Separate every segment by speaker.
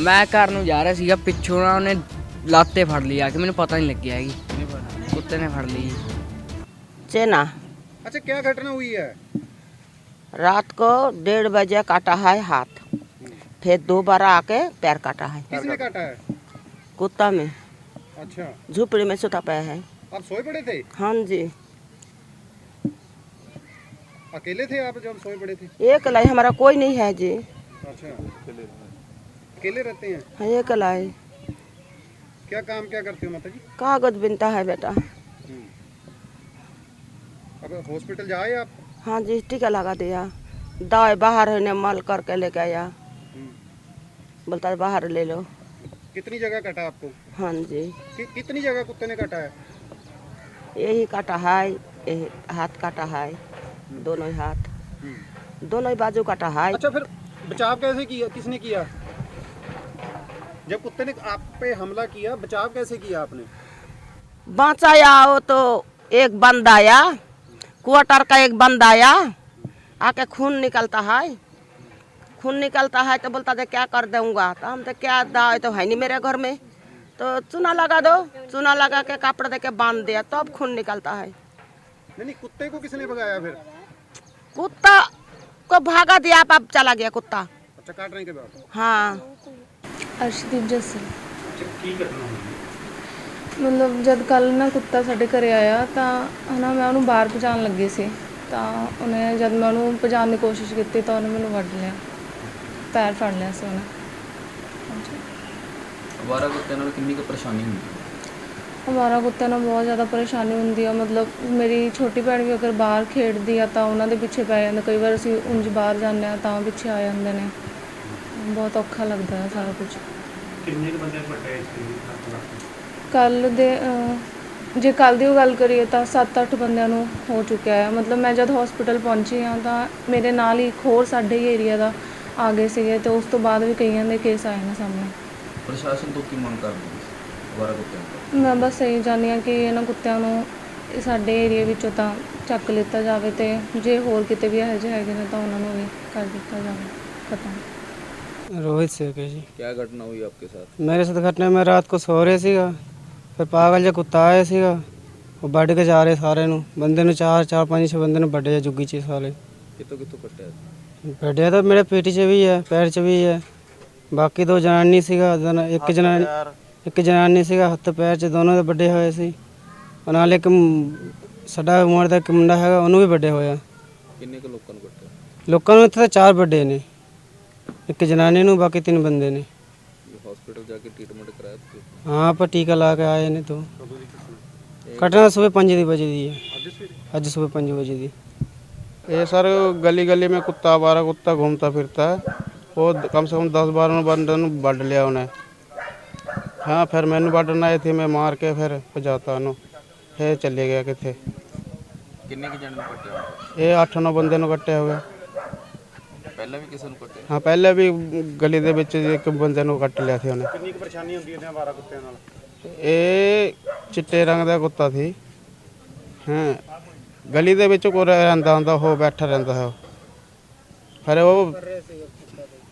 Speaker 1: ਮੈਂ ਘਰ ਨੂੰ ਜਾ ਰਿਹਾ ਸੀਗਾ ਪਿੱਛੋਂ ਨਾ ਉਹਨੇ ਲਾਤੇ ਫੜ ਲਈ ਆ ਕੇ ਮੈਨੂੰ ਪਤਾ ਨਹੀਂ ਲੱਗਿਆ ਹੈਗੀ ਕੁੱਤੇ ਨੇ ਫੜ ਲਈ
Speaker 2: चेना
Speaker 3: अच्छा क्या घटना हुई है
Speaker 2: रात को डेढ़ बजे काटा है हाथ फिर दोबारा आके पैर काटा है
Speaker 3: किसने काटा है
Speaker 2: कुत्ता में
Speaker 3: अच्छा
Speaker 2: झुपड़ी में सुता पाया है
Speaker 3: आप सोए पड़े थे
Speaker 2: हाँ जी
Speaker 3: अकेले थे आप जब सोए पड़े थे
Speaker 2: एक लाई हमारा कोई नहीं है जी
Speaker 3: अच्छा अकेले रहते हैं?
Speaker 2: हाँ एक लाई
Speaker 3: क्या काम क्या करते हो माता जी
Speaker 2: कागज़ बिनता है बेटा।
Speaker 3: अब हॉस्पिटल जाए आप?
Speaker 2: हाँ जी टीका लगा दिया। दवाई बाहर ने मल करके लेके आया। बोलता है बाहर ले लो।
Speaker 3: कितनी जगह काटा आपको?
Speaker 2: हाँ जी।
Speaker 3: कि, कितनी जगह कुत्ते ने काटा है?
Speaker 2: यही काटा है यही हाथ काटा है दोनों ही हाथ। दोनों ही बाजू काटा है।
Speaker 3: अच्छा फिर बचाव कैसे किया किसने किया? जब कुत्ते ने आप पे हमला किया बचाव कैसे किया आपने?
Speaker 2: बचाया वो तो एक बंद आया क्वार्टर का एक बंद आया आके खून निकलता है। खून निकलता है तो बोलता था क्या कर दूँगा? तो हम तो क्या दवाई तो है नहीं मेरे घर में। तो चूना लगा दो चूना लगा के कपड़ा दे के बाँध दिया तब तो खून निकलता है।
Speaker 3: नहीं नहीं कुत्ते को किसने भगाया फिर?
Speaker 2: कुत्ता को भागा दिया अब चला गया कुत्ता।
Speaker 3: अच्छा काटने के बाद
Speaker 2: हाँ।
Speaker 4: ਅਰਸ਼ਦੀਪ ਜੱਸਲ ਮਤਲਬ ਜਦ ਕੱਲ ਨਾ ਕੁੱਤਾ ਸਾਡੇ ਘਰੇ ਆਇਆ ਤਾਂ ਹਨਾ ਮੈਂ ਉਹਨੂੰ ਬਾਹਰ ਭਜਾਉਣ ਲੱਗੀ ਸੀ। ਤਾਂ ਉਹਨੇ ਜਦ ਮੈਂ ਉਹਨੂੰ ਭਜਾਉਣ ਦੀ ਕੋਸ਼ਿਸ਼ ਕੀਤੀ ਤਾਂ ਉਹਨੇ ਮੈਨੂੰ ਵੱਢ ਲਿਆ। ਪੈਰ ਫੜ ਲਿਆ ਸੀ ਉਹਨੇ। ਹਾਂਜੀ।
Speaker 5: ਅਵਾਰਾ ਕੁੱਤਿਆਂ ਨਾਲ ਕਿੰਨੀ ਕੁ ਪਰੇਸ਼ਾਨੀ ਹੁੰਦੀ ਹੈ?
Speaker 4: ਹਮਾਰਾ ਕੁੱਤੇ ਨਾਲ ਬਹੁਤ ਜ਼ਿਆਦਾ ਪਰੇਸ਼ਾਨੀ ਹੁੰਦੀ ਆ। ਮਤਲਬ ਮੇਰੀ ਛੋਟੀ ਭੈਣ ਵੀ ਅਗਰ ਬਾਹਰ ਖੇਡਦੀ ਆ ਤਾਂ ਉਹਨਾਂ ਦੇ ਪਿੱਛੇ ਪੈ ਜਾਂਦਾ। ਕਈ ਵਾਰ ਅਸੀਂ ਉਂਝ ਬਾਹਰ ਜਾਂਦੇ ਆ ਤਾਂ ਪਿੱਛੇ ਆ ਜਾਂਦੇ ਨੇ। ਬਹੁਤ ਔਖਾ ਲੱਗਦਾ ਹੈ ਸਾਰਾ ਕੁਝ
Speaker 3: ਕਿੰਨੇ ਬੰਦੇ ਵੱਡੇ
Speaker 4: ਇਸ ਦੀ ਕੱਲ ਦੇ ਜੇ ਕੱਲ ਦੀ ਗੱਲ ਕਰੀਏ ਤਾਂ 7-8 ਬੰਦਿਆਂ ਨੂੰ ਹੋ ਚੁੱਕਿਆ ਹੈ। ਮਤਲਬ ਮੈਂ ਜਦ ਹਸਪੀਟਲ ਪਹੁੰਚੀ ਹਾਂ ਤਾਂ ਮੇਰੇ ਨਾਲ ਹੀ ਇੱਕ ਹੋਰ ਸਾਡੇ ਏਰੀਆ ਦਾ ਆ ਗਏ ਸੀਗੇ ਤੇ ਉਸ ਤੋਂ ਬਾਅਦ ਵੀ ਕਈਆਂ ਦੇ ਕੇਸ ਆਏ ਨੇ ਸਾਹਮਣੇ।
Speaker 5: ਪ੍ਰਸ਼ਾਸਨ ਤੋਂ ਕੀ ਮੰਗ ਕਰਦੇ ਹੋ ਦੁਬਾਰਾ ਕੁੱਤਿਆਂ ਤੋਂ?
Speaker 4: ਮੈਂ ਬਸ ਇਹੀ ਚਾਹੁੰਦੀ ਹਾਂ ਕਿ ਇਹਨਾਂ ਕੁੱਤਿਆਂ ਨੂੰ ਸਾਡੇ ਏਰੀਆ ਵਿੱਚੋਂ ਤਾਂ ਚੱਕ ਲਿੱਤਾ ਜਾਵੇ ਤੇ ਜੇ ਹੋਰ ਕਿਤੇ ਵੀ ਇਹੋ ਜਿਹੇ ਹੈਗੇ ਨੇ ਤਾਂ ਉਹਨਾਂ ਨੂੰ ਵੀ ਕਰ ਦਿੱਤਾ ਜਾਵੇ। ਖਤਮ।
Speaker 6: रोहित से के जी
Speaker 5: ਕੀ ਘਟਨਾ ਹੋਈ ਆਪਕੇ ਸਾਥ
Speaker 6: मेरे साथ घटना में रात को सो ਰਹੇ ਸੀਗਾ ਫਿਰ ਪਾਗਲ ਜਿਹਾ ਕੁੱਤਾ ਆਇਆ ਸੀਗਾ ਉਹ ਵੱਢ ਕੇ ਜਾ ਰਹੇ ਸਾਰੇ ਨੂੰ ਬੰਦੇ ਨੂੰ ਚਾਰ ਚਾਰ ਪੰਜ ਛੇ ਬੰਦੇ ਨੂੰ ਵੱਢਿਆ ਜੁੱਗੀ ਚ ਸਾਲੇ
Speaker 5: ਕਿੱਥੋਂ ਕਿੱਥੋਂ ਕੱਟਿਆ
Speaker 6: ਵੱਢਿਆ ਤਾਂ ਮੇਰੇ ਪੇਟ 'ਚ ਵੀ ਹੈ ਪੈਰ 'ਚ ਵੀ ਹੈ ਬਾਕੀ ਦੋ ਜਨਾਨੀ ਸੀਗਾ ਦਨ- ਇੱਕ ਜਨਾਨੀ ਇੱਕ ਜਨਾਨੀ ਸੀਗਾ ਹੱਥ ਪੈਰ 'ਚ ਦੋਨੋਂ ਦੇ ਵੱਡੇ ਹੋਏ ਸੀ ਉਹ ਨਾਲ ਇੱਕ ਮੁੰ- ਸਾਡਾ ਉਮਰ ਦਾ ਇੱਕ ਮੁੰਡਾ ਹੈਗਾ ਉਹਨੂੰ ਵੀ ਵੱਡੇ ਹੋਇਆ
Speaker 5: ਕਿੰਨੇ ਕੁ ਲੋਕਾਂ ਨੂੰ ਕੱਟਿਆ
Speaker 6: ਲੋਕਾਂ ਨੂੰ ਇੱਥੇ ਤਾਂ ਚਾਰ ਵੱਡੇ ਨੇ ਇੱਕ ਜਨਾਨੀ ਨੂੰ ਬਾਕੀ ਤਿੰਨ ਬੰਦੇ ਨੇ
Speaker 5: ਹਸਪੀਟਲ ਜਾ ਕੇ ਟ੍ਰੀਟਮੈਂਟ ਕਰਾਇਆ ਤੁਸੀਂ
Speaker 6: ਹਾਂ ਆਪਾਂ ਟੀਕਾ ਲਾ ਕੇ ਆਏ ਨੇ ਤੋਂ ਘਟਨਾ ਸਵੇਰ 5 ਦੀ ਵਜੇ ਦੀ ਹੈ ਅੱਜ ਸਵੇਰ 5 ਵਜੇ ਦੀ
Speaker 7: ये सर गली गली में कुत्ता आवारा कुत्ता घूमता फिरता है वो कम से कम दस बारह बंदे ਨੂੰ ਵੱਢ ਲਿਆ ਉਹਨੇ ਹਾਂ ਫਿਰ ਮੈਨੂੰ ਵੱਢਣ ਆਏ ਸੀ ਮੈਂ ਮਾਰ ਕੇ ਫਿਰ ਭਜਾਤਾ ਉਹਨੂੰ ਫਿਰ ਚੱਲੇ ਗਿਆ ਕਿੱਥੇ
Speaker 5: ਕਿੰਨੇ ਕੁ ਜਣ ਨੂੰ ਕੱਟਿਆ
Speaker 7: ਇਹ 8-9 ਬੰਦੇ ਨੂੰ ਕੱਟਿਆ ਹੋਇਆ
Speaker 5: ਪਹਿਲਾਂ ਵੀ ਕਿਸੇ ਨੂੰ ਕੱਟਿਆ?
Speaker 7: ਹਾਂ ਪਹਿਲਾਂ ਵੀ ਗਲੀ ਦੇ ਵਿੱਚ ਇੱਕ ਬੰਦੇ ਨੂੰ ਕੱਟ ਲਿਆ ਸੀ ਉਹਨੇ।
Speaker 3: ਕਿੰਨੀ ਕੁ ਪਰੇਸ਼ਾਨੀ ਹੁੰਦੀ ਹੈ ਇਹਨਾਂ ਆਵਾਰਾ ਕੁੱਤਿਆਂ ਨਾਲ?
Speaker 7: ਇਹ ਚਿੱਟੇ ਰੰਗ ਦਾ ਕੁੱਤਾ ਸੀ। ਹਾਂ ਗਲੀ ਦੇ ਵਿੱਚ ਕੋਈ ਰਹਿੰਦਾ ਹੁੰਦਾ ਉਹ ਬੈਠਾ ਰਹਿੰਦਾ ਹੈ ਫਿਰ ਉਹ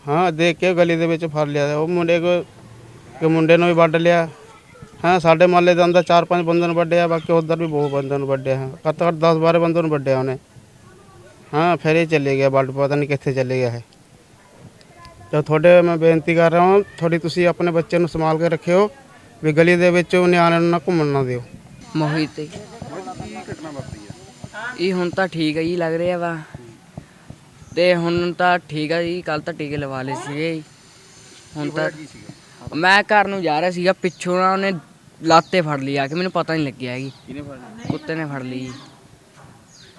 Speaker 7: ਹਾਂ ਦੇਖ ਕੇ ਗਲੀ ਦੇ ਵਿੱਚ ਫੜ ਲਿਆ। ਉਹ ਮੁੰਡੇ ਕੋ ਕਿ ਮੁੰਡੇ ਨੂੰ ਵੀ ਵੱਢ ਲਿਆ। ਹਾਂ ਸਾਡੇ ਮਹੱਲੇ ਦੇ ਅੰਦਰ ਚਾਰ ਪੰਜ ਬੰਦੇ ਨੂੰ ਵੱਢਿਆ ਬਾਕੀ ਉਧਰ ਵੀ ਬਹੁਤ ਬੰਦੇ ਨੂੰ ਵੱਢਿਆ। ਘੱਟੋ ਘੱਟ 10 12 ਬੰਦੇ ਨੂੰ ਵੱਢਿਆ ਉਹਨੇ। ਹਾਂ ਫਿਰ ਇਹ ਚਲੇ ਗਿਆ ਵੱਢ ਪਤਾ ਨਹੀਂ ਕਿੱਥੇ ਚਲੇ ਗਿਆ ਹੈ ਜੋ ਤੁਹਾਡੇ ਮੈਂ ਬੇਨਤੀ ਕਰ ਰਿਹਾ ਹਾਂ ਥੋੜੀ ਤੁਸੀਂ ਆਪਣੇ ਬੱਚੇ ਨੂੰ ਸੰਭਾਲ ਕੇ ਰੱਖਿਓ ਵੀ ਗਲੀ ਦੇ ਵਿੱਚ ਨਿਆਣਿਆਂ ਨੂੰ ਨਾ ਘੁੰਮਣ ਨਾ ਦਿਓ।
Speaker 1: ਮੋਹਿਤ ਤੇ ਇਹ ਹੁਣ ਤਾਂ ਠੀਕ ਹੈ ਜੀ ਲੱਗ ਰਿਹਾ ਵਾ। ਤੇ ਹੁਣ ਤਾਂ ਠੀਕ ਹੈ ਜੀ ਕੱਲ ਤਾਂ ਟੀਕੇ ਲਵਾ ਲਏ ਸੀਗੇ ਜੀ। ਹੁਣ ਤਾਂ ਮੈਂ ਘਰ ਨੂੰ ਜਾ ਰਿਹਾ ਸੀਗਾ ਪਿੱਛੋਂ ਨਾ ਉਹਨੇ ਲਾਤੇ ਫੜ ਲਈ ਆ ਕੇ ਮੈਨੂੰ ਪਤਾ ਨਹੀਂ ਲੱਗਿਆ ਹੈਗੀ
Speaker 5: ਕਿਹਨੇ ਫੜਨਾ
Speaker 1: ਕੁੱਤੇ ਨੇ ਫੜ ਲਈ ਜੀ।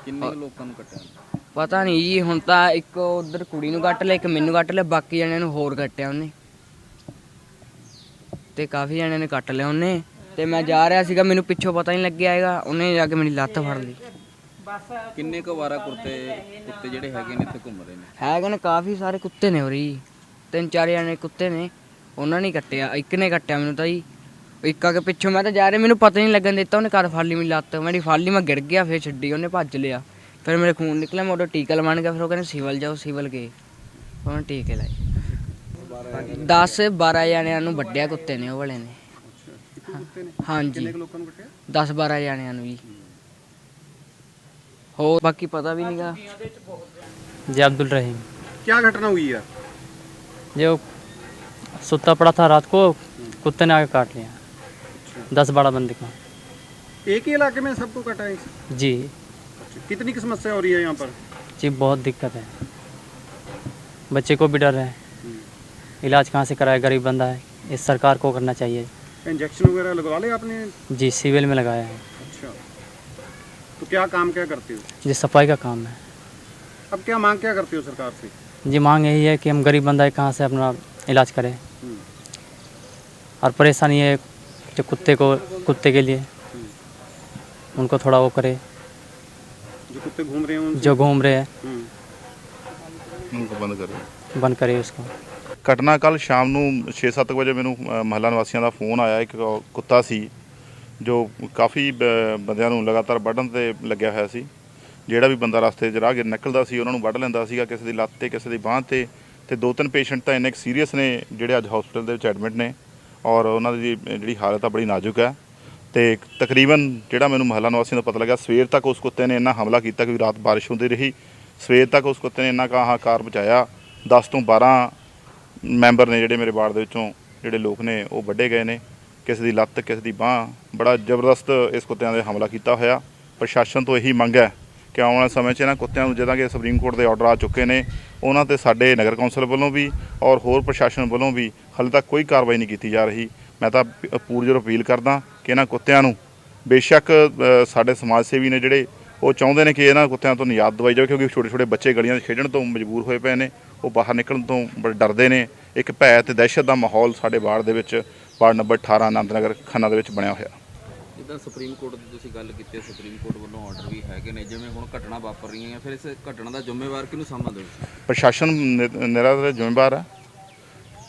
Speaker 5: ਕਿੰਨੇ ਕੁ ਲੋਕਾਂ ਨੂੰ ਕੱਟਿਆ?
Speaker 1: ਪਤਾ ਨਹੀਂ ਜੀ ਹੁਣ ਤਾਂ ਇੱਕ ਉਧਰ ਕੁੜੀ ਨੂੰ ਕੱਟ ਲਿਆ ਇੱਕ ਮੈਨੂੰ ਕੱਟ ਲਿਆ ਬਾਕੀ ਜਣਿਆਂ ਨੂੰ ਹੋਰ ਕੱਟਿਆ ਉਹਨੇ। ਤੇ ਕਾਫੀ ਜਣਿਆਂ ਨੇ ਕੱਟ ਲਿਆ ਉਹਨੇ। ਤੇ ਮੈਂ ਜਾ ਰਿਹਾ ਸੀਗਾ ਮੈਨੂੰ ਪਿੱਛੋਂ ਪਤਾ ਨਹੀਂ ਲੱਗਿਆ ਹੈਗਾ ਉਹਨੇ ਜਾ ਕੇ ਮੇਰੀ ਲੱਤ ਫੜ ਲਈ।
Speaker 5: ਕਿੰਨੇ ਕੁ ਅਵਾਰਾ ਕੁੱਤੇ ਕੁੱਤੇ ਜਿਹੜੇ ਹੈਗੇ ਨੇ ਇੱਥੇ ਘੁੰਮ ਰਹੇ ਨੇ?
Speaker 1: ਹੈਗੇ ਨੇ ਕਾਫੀ ਸਾਰੇ ਕੁੱਤੇ ਨੇ ਉਰੀ ਤਿੰਨ ਚਾਰ ਜਣੇ ਕੁੱਤੇ ਨੇ ਉਹਨਾਂ ਨੇ ਕੱਟਿਆ ਇੱਕ ਨੇ ਕੱਟਿਆ ਮੈਨੂੰ ਤਾਂ ਜੀ। ਇੱਕ ਆ ਕੇ ਪਿੱਛੋਂ ਮੈਂ ਤਾਂ ਜਾ ਰਿਹਾ ਮੈਨੂੰ ਪਤਾ ਨਹੀਂ ਲੱਗਣ ਦਿੱਤਾ ਉਹਨੇ ਕਦ ਫੜ ਲਈ ਮੇਰੀ ਲੱਤ। ਮੇਰੀ ਫੜ ਲਈ ਮੈਂ ਗਿਰ ਗਿਆ ਫਿਰ ਛੱਡੀ ਉਹਨੇ ਭੱਜ ਲਿਆ। ਫਿਰ ਮੇਰੇ ਖੂਨ ਨਿਕਲਿਆ ਮੈਂ ਉਹਦਾ ਟੀਕਾ ਲਵਾਉਣ ਗਿਆ ਫਿਰ ਉਹ ਕਹਿੰਦੇ ਸਿਵਲ ਜਾਓ ਸਿਵਲ ਗਏ ਉਹਨਾਂ ਟੀਕੇ ਲਾਏ 10 12 ਜਣਿਆਂ ਨੂੰ ਵੱਢਿਆ ਕੁੱਤੇ ਨੇ ਉਹ ਵਾਲੇ ਨੇ
Speaker 3: ਇੱਕੋ ਕੁੱਤੇ ਨੇ
Speaker 1: ਹਾਂਜੀ
Speaker 3: ਕਿੰਨੇ ਕੁ ਲੋਕਾਂ ਨੂੰ ਕੱਟਿਆ
Speaker 1: 10 12 ਜਣਿਆਂ ਨੂੰ ਜੀ ਹੋਰ ਬਾਕੀ ਪਤਾ ਵੀ ਨਹੀਂਗਾ
Speaker 8: जी अब्दुल रहीम
Speaker 3: ਕੀ ਘਟਨਾ ਹੋਈ ਹੈ
Speaker 8: जो सुता पड़ा था रात को कुत्ते ने आके काट लिया दस बारह बंदे को
Speaker 3: एक ही इलाके में सबको कटा है इस-
Speaker 8: जी
Speaker 3: कितनी की समस्या हो रही है यहाँ पर?
Speaker 8: जी बहुत दिक्कत है। बच्चे को भी डर है। इलाज कहाँ से कराए? गरीब बंदा है। इस सरकार को करना चाहिए।
Speaker 3: इंजेक्शन वगैरह लगवा लिया आपने?
Speaker 8: जी सिविल में लगाया है।
Speaker 3: अच्छा। तो क्या काम क्या करते हो?
Speaker 8: जी सफ़ाई का काम है।
Speaker 3: अब क्या मांग क्या करते हो सरकार से?
Speaker 8: जी मांग यही है कि हम गरीब बंदा है कहाँ से अपना इलाज करें। और परेशानी है जो कुत्ते को कुत्ते के लिए। उनको थोड़ा वो करे।
Speaker 3: जो कुत्ते घूम रहे हैं उनसे
Speaker 8: जो घूम रहे हैं
Speaker 3: हम्म।
Speaker 9: ਨੂੰ ਬੰਦ ਕਰੇ
Speaker 8: बंद करे उसको
Speaker 9: ਘਟਨਾ ਕੱਲ ਸ਼ਾਮ ਨੂੰ 6-7 ਵਜੇ ਮੈਨੂੰ ਅ, ਮਹੱਲਾ ਨਿਵਾਸੀਆਂ ਦਾ ਫੋਨ ਆਇਆ ਇੱਕ ਕੁੱਤਾ ਸੀ ਜੋ ਕਾਫੀ ਬ- ਬੰਦਿਆਂ ਨੂੰ ਲਗਾਤਾਰ ਵੱਢਣ ਤੇ ਲੱਗਿਆ ਹੋਇਆ ਸੀ ਜਿਹੜਾ ਵੀ ਬੰਦਾ ਰਸਤੇ 'ਚ ਰਾਹਗੀਰ ਨਿਕਲਦਾ ਸੀ ਉਹਨਾਂ ਨੂੰ ਵੱਢ ਲੈਂਦਾ ਸੀਗਾ ਕਿਸੇ ਦੀ ਲੱਤ ਤੇ ਕਿਸੇ ਦੀ ਬਾਹ ਤੇ ਤੇ ਦੋ ਤਿੰਨ ਪੇਸ਼ੈਂਟ ਤਾਂ ਇੰਨੇ ਸੀਰੀਅਸ ਨੇ ਜਿਹੜੇ ਅੱਜ ਹਸਪੀਟਲ ਦੇ ਵਿੱਚ ਐਡਮਿਟ ਨੇ ਔਰ ਉਹਨਾਂ ਦੀ ਜਿਹੜੀ ਹਾਲਤ ਆ ਬੜੀ ਨਾਜ਼ੁਕ ਹੈ ਤੇ ਤਕਰੀਬਨ ਜਿਹੜਾ ਮੈਨੂੰ ਮਹੱਲਾ ਨਿਵਾਸੀਆਂ ਦਾ ਪਤਾ ਲੱਗਾ ਸਵੇਰ ਤੱਕ ਉਸ ਕੁੱਤੇ ਨੇ ਇੰਨਾ ਹਮਲਾ ਕੀਤਾ ਕਿ ਰਾਤ ਬਾਰਿਸ਼ ਹੁੰਦੀ ਰਹੀ। ਸਵੇਰ ਤੱਕ ਉਸ ਕੁੱਤੇ ਨੇ ਇੰਨਾ ਕਾ ਹਾਕਾਰ ਬਚਾਇਆ 10 ਤੋਂ 12 ਮੈਂਬਰ ਨੇ ਜਿਹੜੇ ਮੇਰੇ ਵਾਰਡ ਦੇ ਵਿੱਚੋਂ ਜਿਹੜੇ ਲੋਕ ਨੇ, ਉਹ ਵੱਡੇ ਗਏ ਨੇ। ਕਿਸੇ ਦੀ ਲੱਤ, ਕਿਸੇ ਦੀ ਬਾਹ। ਬੜਾ ਜ਼ਬਰਦਸਤ ਇਸ ਕੁੱਤਿਆਂ ਦੇ ਹਮਲਾ ਕੀਤਾ ਹੋਇਆ। ਪ੍ਰਸ਼ਾਸਨ ਤੋਂ ਇਹੀ ਮੰਗ ਹੈ ਕਿ ਆਉਣ ਵਾਲੇ ਸਮੇਂ 'ਚ ਇਹਨਾਂ ਕੁੱਤਿਆਂ ਨੂੰ, ਜਿੱਦਾਂ ਕਿ ਸੁਪਰੀਮ ਕੋਰਟ ਦੇ ਆਰਡਰ ਆ ਚੁੱਕੇ ਨੇ, ਉਹਨਾਂ ਤੇ ਸਾਡੇ ਨਗਰ ਕੌਂਸਲ ਵੱਲੋਂ ਵੀ ਔਰ ਹੋਰ ਪ੍ਰਸ਼ਾਸਨ ਵੱਲੋਂ ਵੀ ਹਾਲੇ ਤੱਕ ਕੋਈ ਕਾਰਵਾਈ ਨਹੀਂ ਕੀਤੀ ਜਾ ਰਹੀ। ਮੈਂ ਤਾਂ ਪ- ਪੂਰਜੋਰ ਅਪੀਲ ਕਰਦਾ ਕਿ ਇਹਨਾਂ ਕੁੱਤਿਆਂ ਨੂੰ ਬੇਸ਼ੱਕ ਸਾਡੇ ਸਮਾਜ ਸੇਵੀ ਨੇ ਜਿਹੜੇ ਉਹ ਚਾਹੁੰਦੇ ਨੇ ਕਿ ਇਹਨਾਂ ਕੁੱਤਿਆਂ ਤੋਂ ਨਿਯਾਦ ਦਵਾਈ ਜਾਵੇ ਕਿਉਂਕਿ ਛੋਟੇ ਛੋਟੇ ਬੱਚੇ ਗਲੀਆਂ 'ਚ ਖੇਡਣ ਤੋਂ ਮਜਬੂਰ ਹੋਏ ਪਏ ਨੇ ਉਹ ਬਾਹਰ ਨਿਕਲਣ ਤੋਂ ਬੜੇ ਡਰਦੇ ਨੇ। ਇੱਕ ਭੈ ਤੇ ਦਹਿਸ਼ਤ ਦਾ ਮਾਹੌਲ ਸਾਡੇ ਵਾਰਡ ਦੇ ਵਿੱਚ ਵਾਰਡ ਨੰਬਰ 18 ਆਨੰਦ ਨਗਰ ਖੰਨਾ ਦੇ ਵਿੱਚ ਬਣਿਆ ਹੋਇਆ।
Speaker 5: ਜਿੱਦਾਂ ਸੁਪਰੀਮ ਕੋਰਟ ਦੀ ਤੁਸੀਂ ਗੱਲ ਕੀਤੀ ਹੈ ਸੁਪਰੀਮ ਕੋਰਟ ਵੱਲੋਂ ਆਰਡਰ ਵੀ ਹੈਗੇ ਨੇ ਜਿਵੇਂ ਹੁਣ ਘਟਨਾ ਵਾਪਰ ਰਹੀਆਂ ਹੈ ਫਿਰ ਇਸ ਘਟਨਾ ਦਾ ਜ਼ਿੰਮੇਵਾਰ ਕਿਹਨੂੰ ਸਮਝਦੇ ਹੋ
Speaker 9: ਪ੍ਰਸ਼ਾਸਨ ਨਿ- ਨਿਰਾ ਜ਼ਿੰਮੇਵਾਰ ਹੈ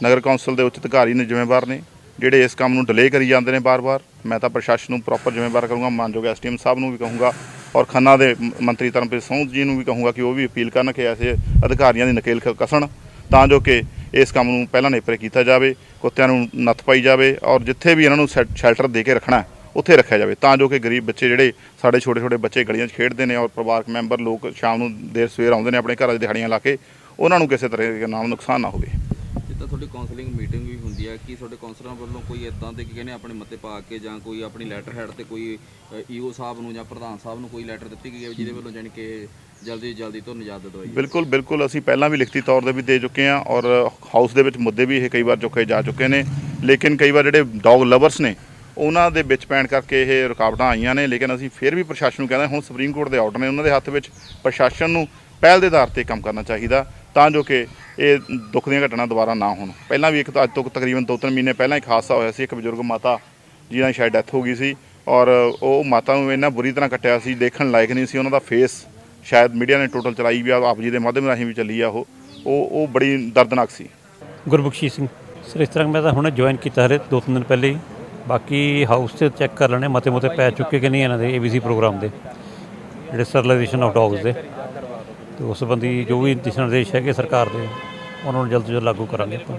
Speaker 9: ਨਗਰ ਕੌਂਸਲ ਦੇ ਉੱਚ ਅਧਿਕਾਰੀ ਨੇ ਜ਼ਿੰਮੇਵਾਰ ਨੇ ਜਿਹੜੇ ਇਸ ਕੰਮ ਨੂੰ ਡਿਲੇ ਕਰੀ ਜਾਂਦੇ ਨੇ ਬਾਰ-ਬਾਰ। ਮੈਂ ਤਾਂ ਪ੍ਰਸ਼ਾਸਨ ਨੂੰ ਪ੍ਰੋਪਰ ਜ਼ਿੰਮੇਵਾਰ ਕਰੂੰਗਾ, ਮਾਨਯੋਗ ਐਸਡੀਐਮ ਸਾਹਿਬ ਨੂੰ ਵੀ ਕਹੂੰਗਾ ਔਰ ਖੰਨਾ ਦੇ ਮੰਤਰੀ ਧਰਮਪ੍ਰੀਤ ਸੌਂਦ ਜੀ ਨੂੰ ਵੀ ਕਹੂੰਗਾ ਕਿ ਉਹ ਵੀ ਅਪੀਲ ਕਰਨ ਕਿ ਐਸੇ ਅਧਿਕਾਰੀਆਂ ਦੀ ਨਕੇਲ ਖ- ਕਸਣ ਤਾਂ ਜੋ ਕਿ ਇਸ ਕੰਮ ਨੂੰ ਪਹਿਲਾਂ ਨੇਪਰੇ ਕੀਤਾ ਜਾਵੇ, ਕੁੱਤਿਆਂ ਨੂੰ ਨੱਥ ਪਾਈ ਜਾਵੇ ਔਰ ਜਿੱਥੇ ਵੀ ਇਹਨਾਂ ਨੂੰ ਸ਼ੈ- ਸ਼ੈਲਟਰ ਦੇ ਕੇ ਰੱਖਣਾ ਉੱਥੇ ਰੱਖਿਆ ਜਾਵੇ ਤਾਂ ਜੋ ਕਿ ਗਰੀਬ ਬੱਚੇ ਜਿਹੜੇ ਸਾਡੇ ਛੋਟੇ ਛੋਟੇ ਬੱਚੇ ਗਲੀਆਂ 'ਚ ਖੇਡਦੇ ਨੇ ਔਰ ਪਰਿਵਾਰਕ ਮੈਂਬਰ ਲੋਕ ਸ਼ਾਮ ਨੂੰ ਦੇਰ ਸਵੇਰ ਆਉਂਦੇ ਨੇ ਆਪਣੇ ਘਰਾਂ 'ਚ ਦਿਹਾੜੀਆਂ ਲਾ ਕੇ, ਉਹਨਾਂ ਨੂੰ ਕਿਸੇ ਤਰ੍ਹਾਂ ਦਾ ਨਾਮ ਨੁਕਸਾਨ ਨਾ ਹੋਵੇ।
Speaker 5: ਜਿੱਦਾਂ ਤੁਹਾਡੀ ਕਾਉਂਸਲਿੰਗ ਮੀਟਿੰਗ ਹੁੰਦੀ ਹੈ ਕੀ ਤੁਹਾਡੇ ਕਾਉਂਸਲਰਾਂ ਵੱਲੋਂ ਕੋਈ ਇਦਾਂ ਦੇ ਕਿ ਕਹਿੰਦੇ ਆਪਣੇ ਮਤੇ ਪਾ ਕੇ ਜਾਂ ਕੋਈ ਆਪਣੀ ਲੈਟਰ ਹੈਡ ਤੇ ਕੋਈ ਈਓ ਸਾਹਿਬ ਨੂੰ ਜਾਂ ਪ੍ਰਧਾਨ ਸਾਹਿਬ ਨੂੰ ਕੋਈ ਲੈਟਰ ਦਿੱਤੀ ਗਈ ਹੈ ਜਿਹਦੇ ਵੱਲੋਂ ਜਾਣੀ ਕਿ ਜਲਦੀ ਜਲਦੀ ਤੋਂ ਨਿਜਾਤ ਦਵਾਈ
Speaker 9: ਬਿਲਕੁਲ ਬਿਲਕੁਲ। ਅਸੀਂ ਪਹਿਲਾਂ ਵੀ ਲਿਖਤੀ ਤੌਰ ਤੇ ਵੀ ਦੇ ਚੁੱਕੇ ਹਾਂ ਔਰ ਹਾਊਸ ਦੇ ਵਿੱਚ ਮੁੱਦੇ ਵੀ ਇਹ ਕਈ ਵਾਰ ਚੁੱਕੇ ਜਾ ਚੁੱਕੇ ਨੇ। ਲੇਕਿਨ ਕਈ ਵਾਰ ਜਿਹੜੇ ਡੌਗ ਲਵਰਸ ਨੇ, ਉਹਨਾਂ ਦੇ ਵਿੱਚ ਪੈਣ ਕਰਕੇ ਇਹ ਰੁਕਾਵਟਾਂ ਆਈਆਂ ਨੇ। ਲੇਕਿਨ ਅਸੀਂ ਫਿਰ ਵੀ ਪ੍ਰਸ਼ਾਸਨ ਨੂੰ ਕਹਿੰਦੇ ਹੁਣ ਸੁਪਰੀਮ ਕੋਰਟ ਦੇ ਆਰਡਰ ਨੇ। ਉਹਨਾਂ ਦੇ ਹੱਥ ਵਿੱਚ ਪ੍ਰਸ਼ਾਸਨ ਨੂੰ ਪਹਿਲ ਦੇ ਆਧਾਰ ਤੇ ਕੰਮ ਕਰਨਾ ਚਾਹੀਦਾ ਤਾਂ ਜੋ ਕਿ ਇਹ ਦੁੱਖ ਦੀਆਂ ਘਟਨਾ ਦੁਬਾਰਾ ਨਾ ਹੋਣ। ਪਹਿਲਾਂ ਵੀ ਇੱਕ ਤਾਂ ਅੱਜ ਤੋਂ ਤਕਰੀਬਨ 2-3 ਮਹੀਨੇ ਪਹਿਲਾਂ ਇੱਕ ਹਾਦਸਾ ਹੋਇਆ ਸੀ, ਇੱਕ ਬਜ਼ੁਰਗ ਮਾਤਾ ਜਿਹਨਾਂ ਦੀ ਸ਼ਾਇਦ ਡੈਥ ਹੋ ਗਈ ਸੀ ਔਰ ਉਹ ਮਾਤਾ ਨੂੰ ਇੰਨਾ ਬੁਰੀ ਤਰ੍ਹਾਂ ਕੱਟਿਆ ਸੀ, ਦੇਖਣ ਲਾਇਕ ਨਹੀਂ ਸੀ, ਉਹਨਾਂ ਦਾ ਫੇਸ ਸ਼ਾਇਦ ਮੀਡੀਆ ਨੇ ਟੋਟਲ ਚਲਾਈ ਵੀ ਆ, ਆਪ ਜੀ ਦੇ ਮਾਧਿਅਮ ਰਾਹੀਂ ਵੀ ਚੱਲੀ ਆ ਉਹ। ਉਹ ਉਹ ਬੜੀ ਦਰਦਨਾਕ ਸੀ।
Speaker 10: ਗੁਰਬਖਸ਼ੀਸ਼ ਸਿੰਘ। ਸਰ, ਇਸ ਤਰ੍ਹਾਂ ਮੈਂ ਤਾਂ ਹੁਣੇ ਜੁਆਇਨ ਕੀਤਾ ਹਰੇ ਦੋ ਤਿੰਨ ਦਿਨ ਪਹਿਲੇ ਹੀ। ਬਾਕੀ ਹਾਊਸ ਤੇ ਚੈੱਕ ਕਰ ਲੈਣੇ ਮਤੇ ਮਤੇ ਪੈ ਚੁੱਕੇ ਕਿ ਨਹੀਂ ਇਹਨਾਂ ਦੇ ਏਬੀਸੀ ਪ੍ਰੋਗਰਾਮ ਦੇ, ਜਿਹੜੇ ਸਰਲਾਈਜੇਸ਼ਨ ਆਫ ਡੌਗਸ ਦੇ। ਤੇ ਉਸ ਸੰਬੰਧੀ ਜੋ ਵੀ ਦਿਸ਼ਾ ਨਿਰਦੇਸ਼ ਹੈਗੇ ਸਰਕਾਰ ਦੇ, ਉਹਨਾਂ ਨੂੰ ਜਲਦ ਤੋਂ ਜਲਦ ਲਾਗੂ ਕਰਾਂਗੇ ਆਪਾਂ।